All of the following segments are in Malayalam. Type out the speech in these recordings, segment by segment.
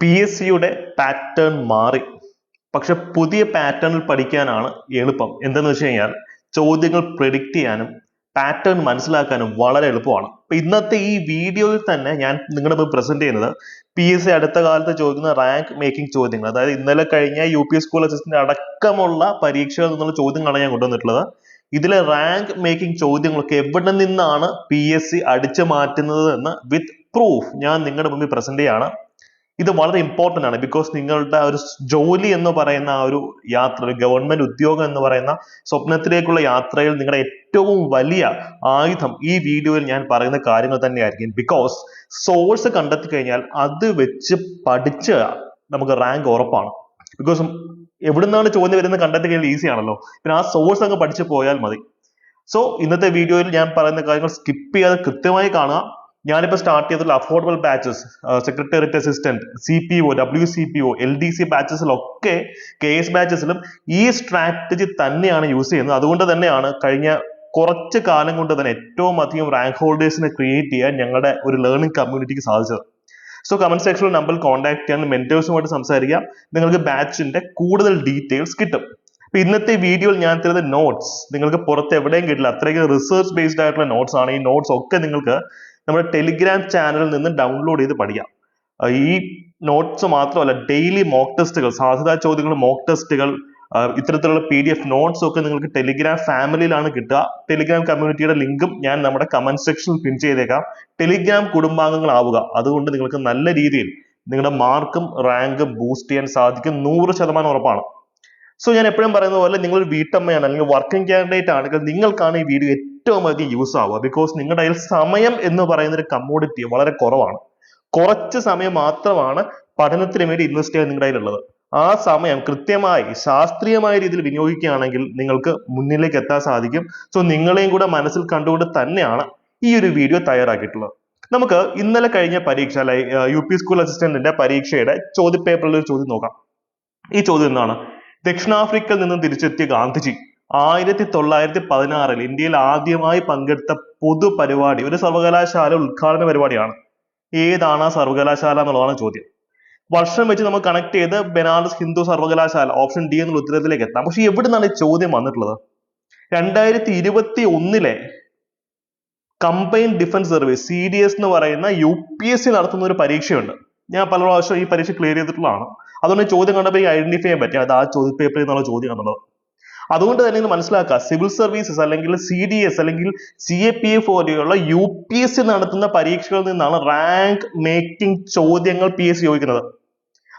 പി എസ് സിയുടെ പാറ്റേൺ മാറി. പക്ഷെ പുതിയ പാറ്റേണിൽ പഠിക്കാനാണ് എളുപ്പം. എന്തെന്ന് വെച്ച് കഴിഞ്ഞാൽ ചോദ്യങ്ങൾ പ്രെഡിക്റ്റ് ചെയ്യാനും പാറ്റേൺ മനസ്സിലാക്കാനും വളരെ എളുപ്പമാണ്. അപ്പൊ ഇന്നത്തെ ഈ വീഡിയോയിൽ തന്നെ ഞാൻ നിങ്ങളുടെ മുമ്പ് പ്രസന്റ് ചെയ്യുന്നത് പി എസ് സി അടുത്ത കാലത്ത് ചോദിക്കുന്ന റാങ്ക് മേക്കിംഗ് ചോദ്യങ്ങൾ. അതായത് ഇന്നലെ കഴിഞ്ഞ യു പി സ്കൂൾ അസിസ്റ്റന്റ് അടക്കമുള്ള പരീക്ഷകളിൽ നിന്നുള്ള ചോദ്യങ്ങളാണ് ഞാൻ കൊണ്ടുവന്നിട്ടുള്ളത്. ഇതിലെ റാങ്ക് മേക്കിംഗ് ചോദ്യങ്ങളൊക്കെ എവിടെ നിന്നാണ് പി എസ് സി അടിച്ചു മാറ്റുന്നത് എന്ന് വിത്ത് പ്രൂഫ് ഞാൻ നിങ്ങളുടെ മുമ്പിൽ പ്രസന്റ് ചെയ്യാണ്. ഇത് വളരെ ഇമ്പോർട്ടന്റ് ആണ്. ബിക്കോസ് നിങ്ങളുടെ ഒരു ജോലി എന്ന് പറയുന്ന ആ ഒരു യാത്ര ഒരു ഗവൺമെന്റ് ഉദ്യോഗം എന്ന് പറയുന്ന സ്വപ്നത്തിലേക്കുള്ള യാത്രയിൽ നിങ്ങളുടെ ഏറ്റവും വലിയ ആയുധം ഈ വീഡിയോയിൽ ഞാൻ പറയുന്ന കാര്യങ്ങൾ തന്നെയായിരിക്കും. ബിക്കോസ് സോഴ്സ് കണ്ടെത്തി കഴിഞ്ഞാൽ അത് വെച്ച് പഠിച്ച് നമുക്ക് റാങ്ക് ഉറപ്പാണ്. ബിക്കോസ് എവിടുന്നാണ് ചോദ്യം വരുന്നത് കണ്ടെത്തി കഴിഞ്ഞാൽ ഈസി ആണല്ലോ. പിന്നെ ആ സോഴ്സ് അങ്ങ് പഠിച്ചു പോയാൽ മതി. സോ ഇന്നത്തെ വീഡിയോയിൽ ഞാൻ പറയുന്ന കാര്യങ്ങൾ സ്കിപ്പ് ചെയ്യാതെ കൃത്യമായി കാണുക. ഞാനിപ്പോൾ സ്റ്റാർട്ട് ചെയ്തിട്ടുള്ള affordable batches secretariat assistant C P O W C P O L D C ബാച്ചസിലൊക്കെ K S ബാച്ചസിലും ഈ സ്ട്രാറ്റജി തന്നെയാണ് യൂസ് ചെയ്യുന്നത്. അതുകൊണ്ട് തന്നെയാണ് കഴിഞ്ഞ കുറച്ച് കാലം കൊണ്ട് തന്നെ ഏറ്റവും അധികം റാങ്ക് ഹോൾഡേഴ്സിനെ ക്രിയേറ്റ് ചെയ്യാൻ ഞങ്ങളുടെ ഒരു ലേണിംഗ് കമ്മ്യൂണിറ്റിക്ക് സാധിച്ചത്. സോ കമന്റ് സെക്ഷനിൽ നമ്പർ കോൺടാക്ട് ചെയ്യാൻ മെന്റേഴ്സുമായിട്ട് സംസാരിക്കാം. നിങ്ങൾക്ക് ബാച്ചിന്റെ കൂടുതൽ ഡീറ്റെയിൽസ് കിട്ടും. അപ്പൊ ഇന്നത്തെ വീഡിയോയിൽ ഞാൻ തരുന്ന നോട്ട്സ് നിങ്ങൾക്ക് പുറത്ത് എവിടെയും കിട്ടില്ല. അത്രയ്ക്ക് റിസർച്ച് ബേസ്ഡ് ആയിട്ടുള്ള നോട്ട്സ് ആണ്. ഈ നോട്ട്സ് ഒക്കെ നിങ്ങൾക്ക് നമ്മുടെ ടെലിഗ്രാം ചാനലിൽ നിന്ന് ഡൗൺലോഡ് ചെയ്ത് പഠിക്കാം. ഈ നോട്ട്സ് മാത്രമല്ല ഡെയിലി മോക്ക് ടെസ്റ്റുകൾ സാധ്യതാ ചോദ്യങ്ങൾ മോക്ക് ടെസ്റ്റുകൾ ഇത്തരത്തിലുള്ള പി ഡി എഫ് നോട്ട്സ് ഒക്കെ നിങ്ങൾക്ക് ടെലിഗ്രാം ഫാമിലിയിലാണ് കിട്ടുക. ടെലിഗ്രാം കമ്മ്യൂണിറ്റിയുടെ ലിങ്കും ഞാൻ നമ്മുടെ കമന്റ് സെക്ഷനിൽ പിൻ ചെയ്തേക്കാം. ടെലിഗ്രാം കുടുംബാംഗങ്ങൾ ആവുക അതുകൊണ്ട് നിങ്ങൾക്ക് നല്ല രീതിയിൽ നിങ്ങളുടെ മാർക്കും റാങ്കും ബൂസ്റ്റ് ചെയ്യാൻ സാധിക്കും. നൂറ് ശതമാനം ഉറപ്പാണ്. സോ ഞാൻ എപ്പോഴും പറയുന്ന പോലെ നിങ്ങൾ ഒരു വീട്ടമ്മയാണ് അല്ലെങ്കിൽ വർക്കിംഗ് കാൻഡിഡേറ്റ് ആണെങ്കിൽ നിങ്ങൾക്കാണ് ഈ വീഡിയോ ഏറ്റവും അധികം യൂസ് ആവുക. ബിക്കോസ് നിങ്ങളുടെ കയ്യിൽ സമയം എന്ന് പറയുന്ന ഒരു കമ്മോഡിറ്റി വളരെ കുറവാണ്. കുറച്ച് സമയം മാത്രമാണ് പഠനത്തിന് വേണ്ടി ഇൻവെസ്റ്റ് ചെയ്യാൻ നിങ്ങളുടെ കയ്യിലുള്ളത്. ആ സമയം കൃത്യമായി ശാസ്ത്രീയമായ രീതിയിൽ വിനിയോഗിക്കുകയാണെങ്കിൽ നിങ്ങൾക്ക് മുന്നിലേക്ക് എത്താൻ സാധിക്കും. സോ നിങ്ങളെയും കൂടെ മനസ്സിൽ കണ്ടുകൊണ്ട് തന്നെയാണ് ഈ ഒരു വീഡിയോ തയ്യാറാക്കിയിട്ടുള്ളത്. നമുക്ക് ഇന്നലെ കഴിഞ്ഞ പരീക്ഷ യു പി സ്കൂൾ അസിസ്റ്റന്റിന്റെ പരീക്ഷയുടെ ചോദ്യപേപ്പറിൽ ഒരു ചോദ്യം നോക്കാം. ഈ ചോദ്യം എന്താണ്? ദക്ഷിണാഫ്രിക്കയിൽ നിന്നും തിരിച്ചെത്തിയ ഗാന്ധിജി ആയിരത്തി തൊള്ളായിരത്തി പതിനാറിൽ ഇന്ത്യയിൽ ആദ്യമായി പങ്കെടുത്ത പൊതുപരിപാടി ഒരു സർവകലാശാല ഉദ്ഘാടന പരിപാടിയാണ്. ഏതാണ് ആ സർവകലാശാല എന്നുള്ളതാണ് ചോദ്യം. വർഷം വെച്ച് നമ്മൾ കണക്ട് ചെയ്ത് ബനാറസ് ഹിന്ദു സർവകലാശാല ഓപ്ഷൻ ഡി എന്നുള്ള ഉത്തരത്തിലേക്ക് എത്താം. പക്ഷെ എവിടെ നിന്നാണ് ഈ ചോദ്യം വന്നിട്ടുള്ളത്? രണ്ടായിരത്തി ഇരുപത്തി ഒന്നിലെ combine defence service C D S എന്ന് പറയുന്ന യു പി എസ് സി നടത്തുന്ന ഒരു പരീക്ഷയുണ്ട്. ഞാൻ പല പ്രാവശ്യം ഈ പരീക്ഷ ക്ലിയർ ചെയ്തിട്ടുള്ളതാണ്. അതുകൊണ്ട് ചോദ്യം കണ്ടപ്പോൾ ഐഡന്റിഫൈ ചെയ്യാൻ പറ്റി. അത് ആ ചോദ്യ പേപ്പറിൽ നിന്നുള്ള ചോദ്യം എന്നുള്ളത് അതുകൊണ്ട് തന്നെ ഇത് മനസ്സിലാക്കുക. സിവിൽ സർവീസസ് അല്ലെങ്കിൽ സി ഡി എസ് അല്ലെങ്കിൽ സി എ പി എഫ് പോലെയുള്ള യു പി എസ് സി നടത്തുന്ന പരീക്ഷകളിൽ നിന്നാണ് റാങ്ക് മേക്കിംഗ് ചോദ്യങ്ങൾ പി എസ് സി ചോദിക്കുന്നത്.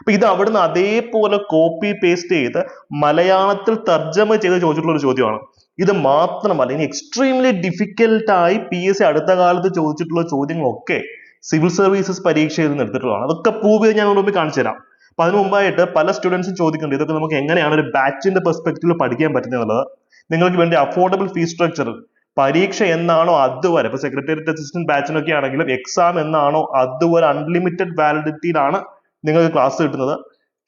അപ്പൊ ഇത് അവിടുന്ന് അതേപോലെ കോപ്പി പേസ്റ്റ് ചെയ്ത് മലയാളത്തിൽ തർജമ ചെയ്ത് ചോദിച്ചിട്ടുള്ള ഒരു ചോദ്യമാണ്. ഇത് മാത്രമല്ല ഇനി എക്സ്ട്രീംലി ഡിഫിക്കൽട്ടായി പി എസ് സി അടുത്ത കാലത്ത് ചോദിച്ചിട്ടുള്ള ചോദ്യങ്ങളൊക്കെ സിവിൽ സർവീസസ് പരീക്ഷയിൽ നിന്ന് എടുത്തിട്ടുള്ളതാണ് അതൊക്കെ പ്രൂവ് ചെയ്ത് ഞാൻ മുമ്പിൽ കാണിച്ചു തരാം അപ്പൊ അതിന് മുമ്പായിട്ട് പല സ്റ്റുഡൻസും ചോദിക്കുന്നുണ്ട്. ഇതൊക്കെ നമുക്ക് എങ്ങനെയാണ് ഒരു ബാച്ചിന്റെ പെർസ്പെക്റ്റീവിൽ പഠിക്കാൻ പറ്റുന്നത് എന്നുള്ളത്. നിങ്ങൾക്ക് വേണ്ടി അഫോർഡബിൾ ഫീസ് സ്ട്രക്ചർ പരീക്ഷ എന്നാണോ അതുവരെ ഇപ്പൊ സെക്രട്ടേറിയറ്റ് അസിസ്റ്റന്റ് ബാച്ചിനൊക്കെ ആണെങ്കിലും എക്സാം എന്നാണോ അതുവരെ അൺലിമിറ്റഡ് വാലിഡിറ്റിയിലാണ് നിങ്ങൾക്ക് ക്ലാസ് കിട്ടുന്നത്.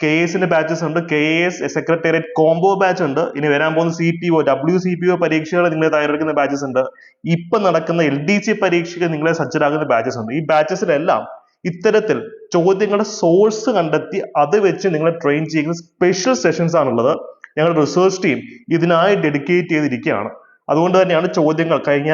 കെ എസിന്റെ ബാച്ചസ് ഉണ്ട്. K S secretariat combo batch ഉണ്ട്. ഇനി വരാൻ പോകുന്ന C P O W C P O പരീക്ഷകൾ നിങ്ങളെ തയ്യാറെടുക്കുന്ന ബാച്ചസ് ഉണ്ട്. ഇപ്പൊ നടക്കുന്ന എൽ ഡി സി പരീക്ഷയ്ക്ക് നിങ്ങളെ സജ്ജരാകുന്ന ബാച്ചസ് ഉണ്ട്. ഈ ബാച്ചസിലെല്ലാം ഇത്തരത്തിൽ ചോദ്യങ്ങളുടെ സോഴ്സ് കണ്ടെത്തി അത് വെച്ച് നിങ്ങളെ ട്രെയിൻ ചെയ്യുന്ന സ്പെഷ്യൽ സെഷൻസ് ആണുള്ളത്. ഞങ്ങളുടെ റിസർച്ച് ടീം ഇതിനായി ഡെഡിക്കേറ്റ് ചെയ്തിരിക്കുകയാണ്. അതുകൊണ്ട് തന്നെയാണ് ചോദ്യങ്ങൾ കഴിഞ്ഞ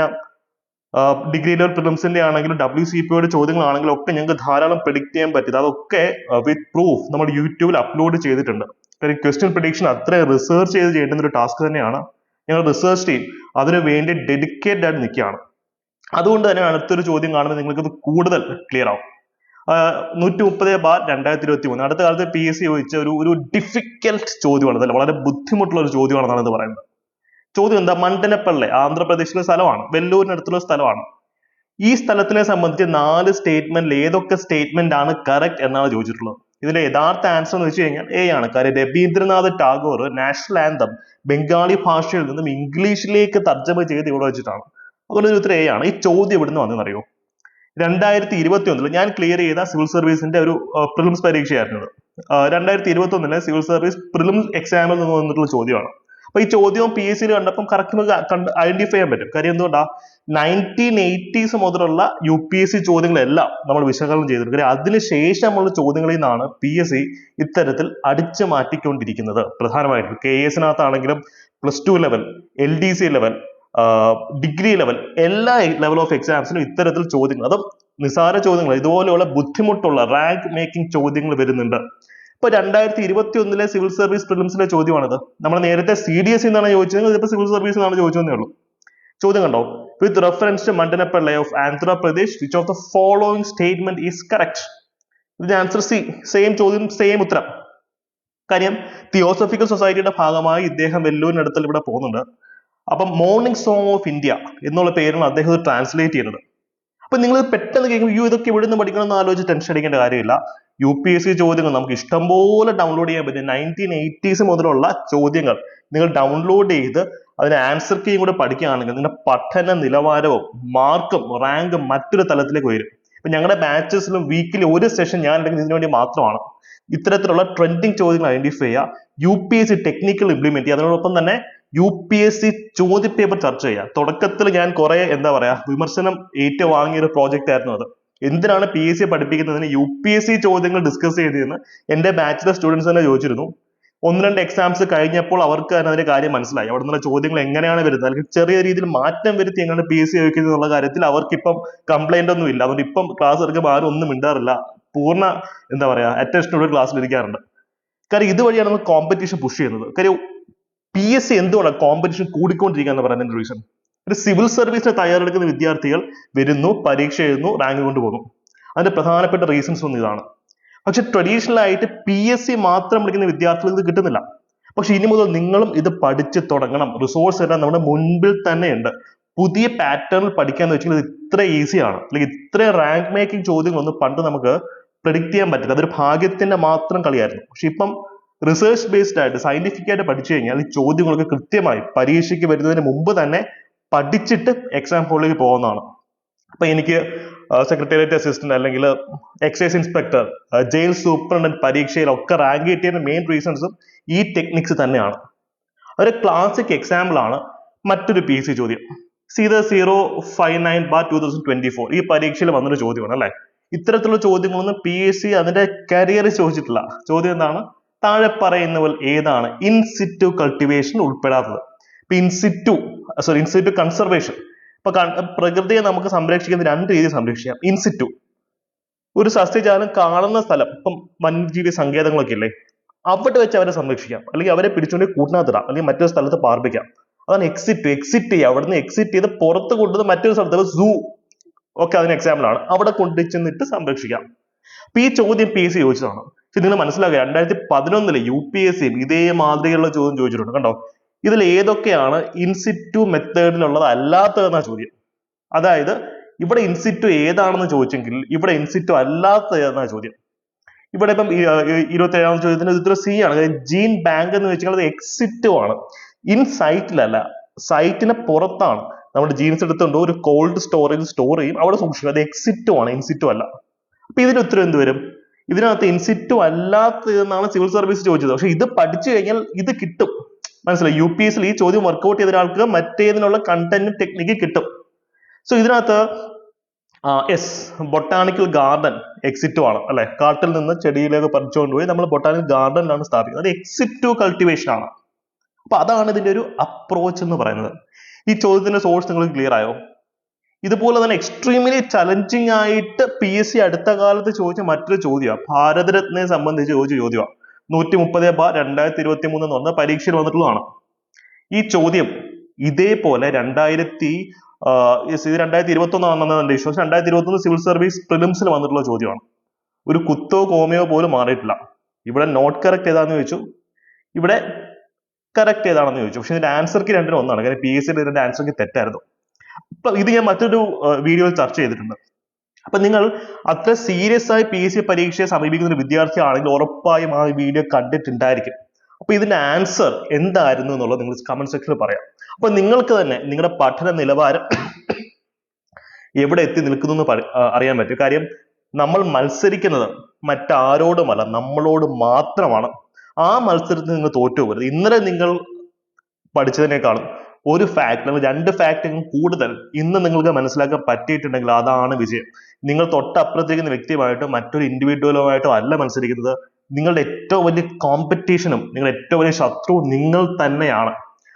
ഡിഗ്രി ലെവൽ പ്രിലിംസിന്റെ ആണെങ്കിലും ഡബ്ല്യു സി പിയുടെ ചോദ്യങ്ങളാണെങ്കിലും ഒക്കെ ഞങ്ങൾക്ക് ധാരാളം പ്രിഡിക്റ്റ് ചെയ്യാൻ പറ്റിയത്. അതൊക്കെ വിത്ത് പ്രൂഫ് നമ്മൾ യൂട്യൂബിൽ അപ്ലോഡ് ചെയ്തിട്ടുണ്ട്. കാര്യം ക്വസ്റ്റ്യൻ പ്രഡിക്ഷൻ അത്ര റിസർച്ച് ചെയ്ത് ചെയ്യേണ്ടുന്ന ഒരു ടാസ്ക് തന്നെയാണ്. ഞങ്ങൾ റിസർച്ച് ടീം അതിന് വേണ്ടി ഡെഡിക്കേറ്റഡ് ആയിട്ട് നിൽക്കുകയാണ്. അതുകൊണ്ട് തന്നെ അടുത്തൊരു ചോദ്യം കാണുമ്പോൾ നിങ്ങൾക്ക് കൂടുതൽ ക്ലിയർ ആവും. നൂറ്റി മുപ്പത് ബാർ രണ്ടായിരത്തി ഇരുപത്തി മൂന്ന് അടുത്ത കാലത്ത് പി എസ് സി ചോദിച്ച ഒരു ഒരു ഡിഫിക്കൽട്ട് ചോദ്യമാണ്. അതല്ല വളരെ ബുദ്ധിമുട്ടുള്ള ഒരു ചോദ്യമാണെന്നാണ് ഇത് പറയുന്നത്. ചോദ്യം എന്താ? മണ്ടനപ്പള്ളി ആന്ധ്രാപ്രദേശിലെ സ്ഥലമാണ്. വെല്ലൂരിനടുത്തുള്ള സ്ഥലമാണ്. ഈ സ്ഥലത്തിനെ സംബന്ധിച്ച് നാല് സ്റ്റേറ്റ്മെന്റിൽ ഏതൊക്കെ സ്റ്റേറ്റ്മെന്റ് ആണ് കറക്റ്റ് എന്നാണ് ചോദിച്ചിട്ടുള്ളത്. ഇതിന്റെ യഥാർത്ഥ ആൻസർ എന്ന് വെച്ച് കഴിഞ്ഞാൽ എ ആണ്. കാര്യം രവീന്ദ്രനാഥ് ടാഗോർ നാഷണൽ ആന്തം ബംഗാളി ഭാഷയിൽ നിന്നും ഇംഗ്ലീഷിലേക്ക് തർജമ ചെയ്ത് ഇവിടെ വെച്ചിട്ടാണ്. അതുകൊണ്ട് ഉത്തരം എ ആണ്. ഈ ചോദ്യം ഇവിടുന്ന് വന്നെന്നറിയോ രണ്ടായിരത്തി ഇരുപത്തി ഒന്നിൽ ഞാൻ ക്ലിയർ ചെയ്ത സിവിൽ സർവീസിന്റെ ഒരു പ്രിലിംസ് പരീക്ഷയായിരുന്നു രണ്ടായിരത്തി ഇരുപത്തി ഒന്നിലെ സിവിൽ സർവീസ് പ്രിലിംസ് എക്സാമിൽ നിന്ന് വന്നിട്ടുള്ള ചോദ്യമാണ്. അപ്പൊ ഈ ചോദ്യവും പി എസ് സിയിൽ കണ്ടപ്പം കറക്റ്റ് കണ്ട് ഐഡന്റിഫൈ ചെയ്യാൻ പറ്റും. കാര്യം എന്തുകൊണ്ടാ? നയന്റീൻ എയ്റ്റീസ് മുതലുള്ള യു പി എസ് സി ചോദ്യങ്ങളെല്ലാം നമ്മൾ വിശകലനം ചെയ്തിട്ടുണ്ട്. കാര്യം അതിനുശേഷമുള്ള ചോദ്യങ്ങളിൽ നിന്നാണ് പി എസ് സി ഇത്തരത്തിൽ അടിച്ചു മാറ്റിക്കൊണ്ടിരിക്കുന്നത്. പ്രധാനമായിട്ടും K എസിനകത്താണെങ്കിലും plus two level L D C level degree level എല്ലാ ലെവൽ ഓഫ് എക്സാംസിനും ഇത്തരത്തിൽ ചോദ്യങ്ങൾ അതും നിസാര ചോദ്യങ്ങൾ ഇതുപോലെയുള്ള ബുദ്ധിമുട്ടുള്ള റാങ്ക് മേക്കിംഗ് ചോദ്യങ്ങൾ വരുന്നുണ്ട്. ഇപ്പൊ രണ്ടായിരത്തി ഇരുപത്തി ഒന്നിലെ സിവിൽ സർവീസ് പ്രിലിംസിലെ ചോദ്യമാണിത്. നമ്മൾ നേരത്തെ സി ഡി എസ് എന്നാണ് ചോദിച്ചത് ഇതിപ്പോ സിവിൽ സർവീസ് എന്നാണ് ചോദിച്ചതെന്നേ ഉള്ളൂ. ചോദ്യം കണ്ടോ? With reference to Mandanapalli of Andhra Pradesh which of the following statement is correct ഇതിന്റെ ആൻസർ സി സെയിം ചോദ്യം സെയിം ഉത്തരം. കാര്യം തിയോസഫിക്കൽ സൊസൈറ്റിയുടെ ഭാഗമായി ഇദ്ദേഹം വെല്ലൂരിനടുത്തിൽ ഇവിടെ പോകുന്നുണ്ട്. അപ്പം മോർണിംഗ് സോങ് ഓഫ് ഇന്ത്യ എന്നുള്ള പേരാണ് അദ്ദേഹം ട്രാൻസ്ലേറ്റ് ചെയ്യുന്നത്. അപ്പൊ നിങ്ങൾ പെട്ടെന്ന് കേൾക്കുമ്പോൾ യു ഇതൊക്കെ ഇവിടെ നിന്ന് പഠിക്കണം എന്ന് ആലോചിച്ച് ടെൻഷൻ അടിക്കേണ്ട കാര്യമില്ല. യു പി എസ് സി ചോദ്യങ്ങൾ നമുക്ക് ഇഷ്ടംപോലെ ഡൗൺലോഡ് ചെയ്യാൻ പറ്റും. നയന്റീൻ എയ്റ്റീസ് മുതലുള്ള ചോദ്യങ്ങൾ. നിങ്ങൾ ഡൗൺലോഡ് ചെയ്ത് അതിന് ആൻസർ കീയും കൂടെ പഠിക്കുകയാണെങ്കിൽ നിങ്ങളുടെ പഠന നിലവാരവും മാർക്കും റാങ്കും മറ്റൊരു തലത്തിലേക്ക് വരും ഇപ്പൊ ഞങ്ങളുടെ ബാച്ചസിലും വീക്കിലി ഒരു സെഷൻ ഞാൻ ഉണ്ടെങ്കിൽ ഇതിനു വേണ്ടി മാത്രമാണ്. ഇത്തരത്തിലുള്ള ട്രെൻഡിങ് ചോദ്യങ്ങൾ ഐഡന്റിഫൈ ചെയ്യുക. U P S C technical implement ചെയ്യുക. അതിനോടൊപ്പം തന്നെ യു പി എസ് സി ചോദ്യപേപ്പർ ചർച്ച ചെയ്യുക. തുടക്കത്തിൽ ഞാൻ കുറെ എന്താ പറയാ വിമർശനം ഏറ്റുവാങ്ങിയ ഒരു പ്രോജക്റ്റ് ആയിരുന്നു അത്. എന്തിനാണ് പി എസ് സി പഠിപ്പിക്കുന്നതിന് യു പി എസ് സി ചോദ്യങ്ങൾ ഡിസ്കസ് ചെയ്തതെന്ന് എന്റെ ബാച്ചിലർ സ്റ്റുഡൻസ് തന്നെ ചോദിച്ചിരുന്നു. ഒന്ന് രണ്ട് എക്സാംസ് കഴിഞ്ഞപ്പോൾ അവർക്ക് തന്നെ അതിന്റെ കാര്യം മനസ്സിലായി. അവിടെ നിന്നുള്ള ചോദ്യങ്ങൾ എങ്ങനെയാണ് വരുന്നത്? അല്ലെങ്കിൽ ചെറിയ രീതിയിൽ മാറ്റം വരുത്തി എങ്ങനെ പി എസ് സി ചോദിക്കുന്നത് എന്നുള്ള കാര്യത്തിൽ അവർക്ക് ഇപ്പം കംപ്ലൈന്റ് ഒന്നും ഇല്ല. അതുകൊണ്ട് ഇപ്പം ക്ലാസ് എടുക്കുമ്പോൾ ആരും ഒന്നും മിണ്ടാറില്ല. പൂർണ എന്താ പറയാ അറ്റൻഷനോട് ക്ലാസ്സിൽ ഇരിക്കാറുണ്ട്. കാര്യം ഇതുവഴിയാണ് നമ്മൾ കോമ്പറ്റീഷൻ പുഷ് ചെയ്യുന്നത്. കാര്യം പി എസ് സി എന്തുകൊണ്ടാണ് കോമ്പറ്റീഷൻ കൂടിക്കൊണ്ടിരിക്കുക എന്ന് പറയുന്നതിന്റെ റീസൺ ഒരു സിവിൽ സർവീസിന് തയ്യാറെടുക്കുന്ന വിദ്യാർത്ഥികൾ വരുന്നു പരീക്ഷ എഴുതുന്നു റാങ്ക് കൊണ്ടുപോകുന്നു. അതിന്റെ പ്രധാനപ്പെട്ട റീസൺസ് ഒന്ന് ഇതാണ്. പക്ഷെ ട്രഡീഷണൽ ആയിട്ട് പി എസ് സി മാത്രം പഠിക്കുന്ന വിദ്യാർത്ഥികൾക്ക് ഇത് കിട്ടുന്നില്ല. പക്ഷെ ഇനി മുതൽ നിങ്ങളും ഇത് പഠിച്ച് തുടങ്ങണം. റിസോഴ്സ് എല്ലാം നമ്മുടെ മുൻപിൽ തന്നെ ഉണ്ട്. പുതിയ പാറ്റേണിൽ പഠിക്കാന്ന് വെച്ചാൽ ഇത് ഇത്ര ഈസിയാണ് അല്ലെങ്കിൽ ഇത്ര റാങ്ക് മേക്കിംഗ് ചോദ്യങ്ങളൊന്നും പണ്ട് നമുക്ക് പ്രെഡിക്റ്റ് ചെയ്യാൻ പറ്റില്ല. അതൊരു ഭാഗ്യത്തിന്റെ മാത്രം കളിയായിരുന്നു. പക്ഷെ ഇപ്പം റിസർച്ച് ബേസ്ഡ് ആയിട്ട് സയന്റിഫിക് ആയിട്ട് പഠിച്ചു കഴിഞ്ഞാൽ ഈ ചോദ്യങ്ങളൊക്കെ കൃത്യമായി പരീക്ഷയ്ക്ക് വരുന്നതിന് മുമ്പ് തന്നെ പഠിച്ചിട്ട് എക്സാം ഹോളിലേക്ക് പോകുന്നതാണ്. അപ്പൊ എനിക്ക് സെക്രട്ടേറിയറ്റ് അസിസ്റ്റന്റ് അല്ലെങ്കിൽ എക്സൈസ് ഇൻസ്പെക്ടർ ജയിൽ സൂപ്രണ്ടന്റ് പരീക്ഷയിലൊക്കെ റാങ്ക് കിട്ടിയതിന്റെ മെയിൻ റീസൺസും ഈ ടെക്നിക്സ് തന്നെയാണ്. ഒരു ക്ലാസിക് എക്സാമ്പിൾ ആണ് മറ്റൊരു പി സി ചോദ്യം. Sita zero five nine bar two thousand twenty four ഈ പരീക്ഷയിൽ വന്നൊരു ചോദ്യമാണ് അല്ലേ? ഇത്തരത്തിലുള്ള ചോദ്യങ്ങളൊന്നും പി എസ് സി അതിന്റെ ചോദിച്ചിട്ടില്ല. ചോദ്യം എന്താണ്? താഴെ പറയുന്നവൽ ഏതാണ്? In situ cultivation ഉൾപ്പെടാത്തത്. In situ sorry in situ conservation. ഇപ്പൊ പ്രകൃതിയെ നമുക്ക് സംരക്ഷിക്കുന്ന രണ്ട് രീതിയിൽ സംരക്ഷിക്കാം. ഇൻസിറ്റു ഒരു സസ്യജാലം കാണുന്ന സ്ഥലം ഇപ്പം വന്യജീവി സങ്കേതങ്ങളൊക്കെ ഇല്ലേ? അവിടെ വെച്ച് അവരെ സംരക്ഷിക്കാം. അല്ലെങ്കിൽ അവരെ പിടിച്ചുകൊണ്ട് കൂട്ടിനകത്തിടാം അല്ലെങ്കിൽ മറ്റൊരു സ്ഥലത്ത് പാർപ്പിക്കാം. അതാണ് എക്സിറ്റ് എക്സിറ്റ് ചെയ്യുക. അവിടെ നിന്ന് എക്സിറ്റ് ചെയ്ത് പുറത്ത് കൊണ്ടുവന്ന് മറ്റൊരു സ്ഥലത്ത് സൂ ഒക്കെ അതിന് എക്സാമ്പിൾ ആണ്. അവിടെ കൊണ്ടു ചെന്നിട്ട് സംരക്ഷിക്കാം. അപ്പൊ ഈ ചോദ്യം പി എസ് സി ചോദിച്ചതാണ്. പക്ഷെ നിങ്ങൾ മനസ്സിലാക്കുക രണ്ടായിരത്തി പതിനൊന്നിൽ യു പി എസ് സിയും ഇതേ മാതൃകയുള്ള ചോദ്യം ചോദിച്ചിട്ടുണ്ട്. കണ്ടോ? ഇതിൽ ഏതൊക്കെയാണ് ഇൻസിറ്റു മെത്തേഡിലുള്ളത് അല്ലാത്തതെന്നാ ചോദ്യം. അതായത് ഇവിടെ ഇൻസിറ്റു ഏതാണെന്ന് ചോദിച്ചെങ്കിൽ ഇവിടെ ഇൻസിറ്റു അല്ലാത്തത് ഏതെന്നാ ചോദ്യം. ഇവിടെ ഇപ്പം ഇരുപത്തി ഏഴാം ചോദ്യത്തിന് ഉത്തരം സി ആണ്. ജീൻ ബാങ്ക് എന്ന് വെച്ചാൽ അത് എക്സിറ്റു ആണ് ഇൻ സൈറ്റിലല്ല സൈറ്റിന് പുറത്താണ്. നമ്മൾ ജീൻസ് എടുത്തുകൊണ്ട് ഒരു കോൾഡ് സ്റ്റോറേജ് സ്റ്റോർ ചെയ്യും. അവിടെ സൂക്ഷിക്കും അത് എക്സിറ്റു ആണ് ഇൻസിറ്റു അല്ല. അപ്പൊ ഇതിന് ഉത്തരം എന്ത് വരും? ഇതിനകത്ത് ഇൻസിറ്റു അല്ലാത്തതെന്നാണ് സിവിൽ സർവീസ് ചോദിച്ചത്. പക്ഷെ ഇത് പഠിച്ചു കഴിഞ്ഞാൽ ഇത് കിട്ടും. മനസ്സിലായി? യു പി എസിൽ ഈ ചോദ്യം വർക്കൗട്ട് ചെയ്ത ഒരാൾക്ക് മറ്റേതിനുള്ള കണ്ടന്റും ടെക്നിക്കും കിട്ടും. സോ ഇതിനകത്ത് എസ് ബൊട്ടാണിക്കൽ ഗാർഡൻ എക്സിറ്റു ആണ് അല്ലെ? കാട്ടിൽ നിന്ന് ചെടിയിലേക്ക് പറിച്ചുകൊണ്ട് പോയി നമ്മൾ ബൊട്ടാണിക്കൽ ഗാർഡനിലാണ് സ്ഥാപിക്കുന്നത്. അത് എക്സിറ്റു കൾട്ടിവേഷൻ ആണ്. അപ്പൊ അതാണ് ഇതിന്റെ ഒരു അപ്രോച്ച് എന്ന് പറയുന്നത്. ഈ ചോദ്യത്തിന്റെ സോഴ്സ് നിങ്ങൾക്ക് ക്ലിയർ ആയോ? ഇതുപോലെ തന്നെ എക്സ്ട്രീംലി ചലഞ്ചിങ് ആയിട്ട് പി എസ് സി അടുത്ത കാലത്ത് ചോദിച്ച മറ്റൊരു ചോദ്യമാണ്. ഭാരതരത്നെ സംബന്ധിച്ച് ചോദിച്ച ചോദ്യമാണ്. നൂറ്റി മുപ്പത് ബാർ രണ്ടായിരത്തി ഇരുപത്തി മൂന്ന് എന്ന് പറഞ്ഞ പരീക്ഷയിൽ വന്നിട്ടുള്ളതാണ്. ഈ ചോദ്യം ഇതേപോലെ രണ്ടായിരത്തി ഇത് രണ്ടായിരത്തി ഇരുപത്തി ഒന്നാണെന്നാണ് എന്റെ വിശ്വാസം. രണ്ടായിരത്തി ഇരുപത്തി ഒന്ന് സിവിൽ സർവീസ് പ്രിലിംസിൽ വന്നിട്ടുള്ള ചോദ്യമാണ്. ഒരു കുത്തോ കോമയോ പോലും മാറിയിട്ടില്ല. ഇവിടെ നോട്ട് കറക്റ്റ് ഏതാന്ന് ചോദിച്ചു? ഇവിടെ കറക്റ്റ് ഏതാണെന്ന് ചോദിച്ചു. പക്ഷെ ഇതിന്റെ ആൻസർക്ക് രണ്ടിനും ഒന്നാണ്. കാരണം പി എസ് സിയുടെ ഇതിന്റെ ആൻസർക്ക് തെറ്റായിരുന്നു. അപ്പൊ ഇത് ഞാൻ മറ്റൊരു വീഡിയോയിൽ ചർച്ച ചെയ്തിട്ടുണ്ട്. അപ്പൊ നിങ്ങൾ അത്ര സീരിയസ് ആയി പി എസ് സി പരീക്ഷയെ സമീപിക്കുന്ന ഒരു വിദ്യാർത്ഥി ആണെങ്കിൽ ഉറപ്പായും ആ വീഡിയോ കണ്ടിട്ടുണ്ടായിരിക്കും. അപ്പൊ ഇതിന്റെ ആൻസർ എന്തായിരുന്നു എന്നുള്ളത് നിങ്ങൾ കമന്റ് സെക്ഷനിൽ പറയാം. അപ്പൊ നിങ്ങൾക്ക് തന്നെ നിങ്ങളുടെ പഠന നിലവാരം എവിടെ എത്തി നിൽക്കുന്നു എന്ന് അറിയാൻ പറ്റും. കാര്യം നമ്മൾ മത്സരിക്കുന്നത് മറ്റാരോടുമല്ല നമ്മളോട് മാത്രമാണ്. ആ മത്സരത്തിൽ നിങ്ങൾ തോറ്റു പോകരുത്. ഇന്നലെ നിങ്ങൾ പഠിച്ചതിനേക്കാളും ഒരു ഫാക്ട് അല്ലെങ്കിൽ രണ്ട് ഫാക്ട് കൂടുതൽ ഇന്ന് നിങ്ങൾക്ക് മനസ്സിലാക്കാൻ പറ്റിയിട്ടുണ്ടെങ്കിൽ അതാണ് വിജയം. നിങ്ങൾ തൊട്ടപ്പുറത്തേക്കുന്ന വ്യക്തിയുമായിട്ടോ മറ്റൊരു ഇൻഡിവിജ്വലുമായിട്ടോ അല്ല മത്സരിക്കുന്നത്. നിങ്ങളുടെ ഏറ്റവും വലിയ കോമ്പറ്റീഷനും നിങ്ങളുടെ ഏറ്റവും വലിയ ശത്രുവും നിങ്ങൾ തന്നെയാണ്.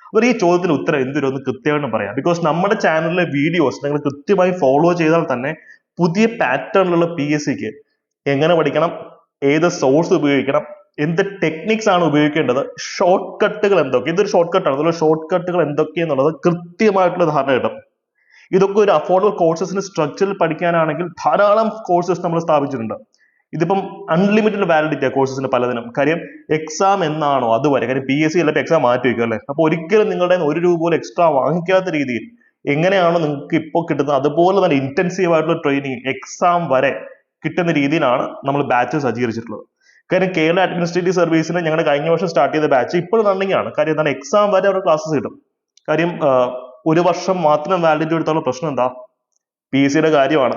അപ്പോൾ ഈ ചോദ്യത്തിന് ഉത്തരം എന്തൊരു കൃത്യമായിട്ട് പറയാം. ബിക്കോസ് നമ്മുടെ ചാനലിലെ വീഡിയോസ് നിങ്ങൾ കൃത്യമായി ഫോളോ ചെയ്താൽ തന്നെ പുതിയ പാറ്റേണിലുള്ള പി എസ് സിക്ക് എങ്ങനെ പഠിക്കണം ഏത് സോഴ്സ് ഉപയോഗിക്കണം എന്ത് ടെക്നിക്സ് ആണ് ഉപയോഗിക്കേണ്ടത് ഷോർട്ട് കട്ടുകൾ എന്തൊക്കെ ഇതൊരു ഷോർട്ട് കട്ടാണ് അതുപോലെ ഷോർട്ട് കട്ടുകൾ എന്തൊക്കെയെന്നുള്ളത് കൃത്യമായിട്ടുള്ള ധാരണ കിട്ടും. ഇതൊക്കെ ഒരു അഫോർഡബിൾ കോഴ്സസിന് സ്ട്രക്ചറിൽ പഠിക്കാനാണെങ്കിൽ ധാരാളം കോഴ്സസ് നമ്മൾ സ്ഥാപിച്ചിട്ടുണ്ട്. ഇതിപ്പം അൺലിമിറ്റഡ് വാലിഡിറ്റി കോഴ്സസിന് പലതിനും. കാര്യം എക്സാം എന്നാണോ അതുവരെ? കാര്യം പി എസ് സി എക്സാം മാറ്റി വയ്ക്കും അല്ലേ? അപ്പോൾ ഒരിക്കലും നിങ്ങളുടെ ഒരു രൂപ പോലും എക്സ്ട്രാ വാങ്ങിക്കാത്ത രീതിയിൽ എങ്ങനെയാണോ നിങ്ങൾക്ക് ഇപ്പോൾ കിട്ടുന്നത് അതുപോലെ തന്നെ ഇന്റൻസീവ് ആയിട്ടുള്ള ട്രെയിനിങ് എക്സാം വരെ കിട്ടുന്ന രീതിയിലാണ് നമ്മൾ ബാച്ച് സജ്ജീകരിച്ചിട്ടുള്ളത്. കാര്യം കേരള അഡ്മിനിസ്ട്രേറ്റീവ് സർവീസിന് ഞങ്ങളുടെ കഴിഞ്ഞ വർഷം സ്റ്റാർട്ട് ചെയ്ത ബാച്ച് ഇപ്പോഴും റണ്ണിംഗ് ആണ്. കാര്യം എന്താണ്? എക്സാം വരെ അവരുടെ ക്ലാസ്സസ് കിട്ടും. കാര്യം ഒരു വർഷം മാത്രം വാലിഡിറ്റി എടുത്തുള്ള പ്രശ്നം എന്താ? പി സിയുടെ കാര്യമാണ്.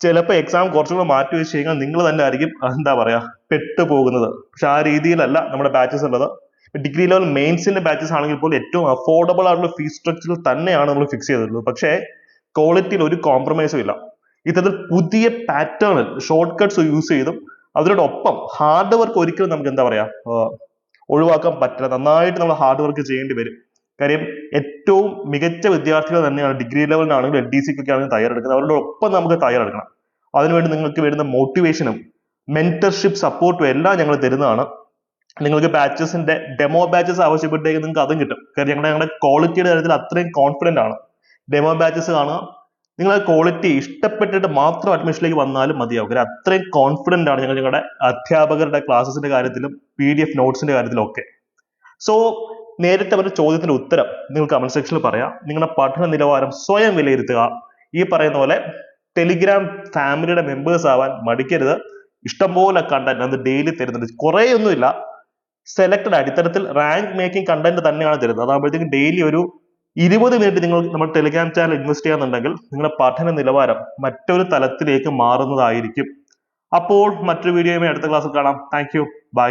ചിലപ്പോൾ എക്സാം കുറച്ചുകൂടെ മാറ്റി വെച്ച് കഴിഞ്ഞാൽ നിങ്ങൾ തന്നെ ആയിരിക്കും എന്താ പറയാ പെട്ടുപോകുന്നത്. പക്ഷെ ആ രീതിയിലല്ല നമ്മുടെ ബാച്ചസ് ഉള്ളത്. ഡിഗ്രി ലെവൽ മെയിൻസിന്റെ ബാച്ചസ് ആണെങ്കിൽ പോലും ഏറ്റവും അഫോർഡബിൾ ആയിട്ടുള്ള ഫീസ് സ്ട്രക്ചറിൽ തന്നെയാണ് നമ്മൾ ഫിക്സ് ചെയ്തിട്ടുള്ളത്. പക്ഷേ ക്വാളിറ്റിയിൽ ഒരു കോംപ്രമൈസും ഇല്ല. ഇത്തരത്തിൽ പുതിയ പാറ്റേണിൽ ഷോർട്ട് കട്ട്സ് യൂസ് ചെയ്തും അതിനോടൊപ്പം ഹാർഡ് വർക്ക് ഒരിക്കലും നമുക്ക് എന്താ പറയാ ഒഴിവാക്കാൻ പറ്റില്ല. നന്നായിട്ട് നമ്മൾ ഹാർഡ് വർക്ക് ചെയ്യേണ്ടി വരും. കാര്യം ഏറ്റവും മികച്ച വിദ്യാർത്ഥികൾ തന്നെയാണ് ഡിഗ്രി ലെവലിനാണെങ്കിലും എൽ ഡി സിക്കൊക്കെ ആണെങ്കിലും തയ്യാറെടുക്കുന്നത്. അവരുടെ ഒപ്പം നമുക്ക് തയ്യാറെടുക്കണം. അതിനുവേണ്ടി നിങ്ങൾക്ക് വരുന്ന മോട്ടിവേഷനും മെന്റർഷിപ്പ് സപ്പോർട്ടും എല്ലാം ഞങ്ങൾ തരുന്നതാണ്. നിങ്ങൾക്ക് ബാച്ചസിന്റെ ഡെമോ ബാച്ചസ് ആവശ്യപ്പെട്ടേക്ക് നിങ്ങൾക്ക് അതും കിട്ടും. കാര്യം ഞങ്ങൾ ഞങ്ങളുടെ ക്വാളിറ്റിയുടെ കാര്യത്തിൽ അത്രയും കോൺഫിഡന്റ് ആണ്. ഡെമോ ബാച്ചസ് കാണുക. നിങ്ങൾ ആ ക്വാളിറ്റി ഇഷ്ടപ്പെട്ടിട്ട് മാത്രം അഡ്മിഷനിലേക്ക് വന്നാലും മതിയാവും. കാര്യം അത്രയും കോൺഫിഡന്റ് ആണ് ഞങ്ങൾ ഞങ്ങളുടെ അധ്യാപകരുടെ ക്ലാസ്സസിന്റെ കാര്യത്തിലും പി ഡി എഫ് നോട്ട്സിന്റെ കാര്യത്തിലും ഒക്കെ. സോ നേരത്തെ ഒരു ചോദ്യത്തിന് ഉത്തരം നിങ്ങൾ കമന്റ് സെക്ഷനിൽ പറയാം. നിങ്ങളുടെ പഠന നിലവാരം സ്വയം വിലയിരുത്തുക. ഈ പറയുന്ന പോലെ ടെലിഗ്രാം ഫാമിലിയുടെ മെമ്പേഴ്സ് ആവാൻ മടിക്കരുത്. ഇഷ്ടംപോലെ കണ്ടന്റ് അത് ഡെയിലി തരുന്നുണ്ട്. കുറേ ഒന്നുമില്ല. സെലക്ടഡ് ആയിട്ട് ഇത്തരത്തിൽ റാങ്ക് മേക്കിംഗ് കണ്ടന്റ് തന്നെയാണ് തരുന്നത്. അതാകുമ്പോഴത്തേക്കും ഡെയിലി ഒരു ഇരുപത് മിനിറ്റ് നിങ്ങൾ നമ്മുടെ ടെലിഗ്രാം ചാനൽ ഇൻവെസ്റ്റ് ചെയ്യാന്നുണ്ടെങ്കിൽ നിങ്ങളുടെ പഠന നിലവാരം മറ്റൊരു തലത്തിലേക്ക് മാറുന്നതായിരിക്കും. അപ്പോൾ മറ്റൊരു വീഡിയോയുമായി അടുത്ത ക്ലാസ്സിൽ കാണാം. Thank you by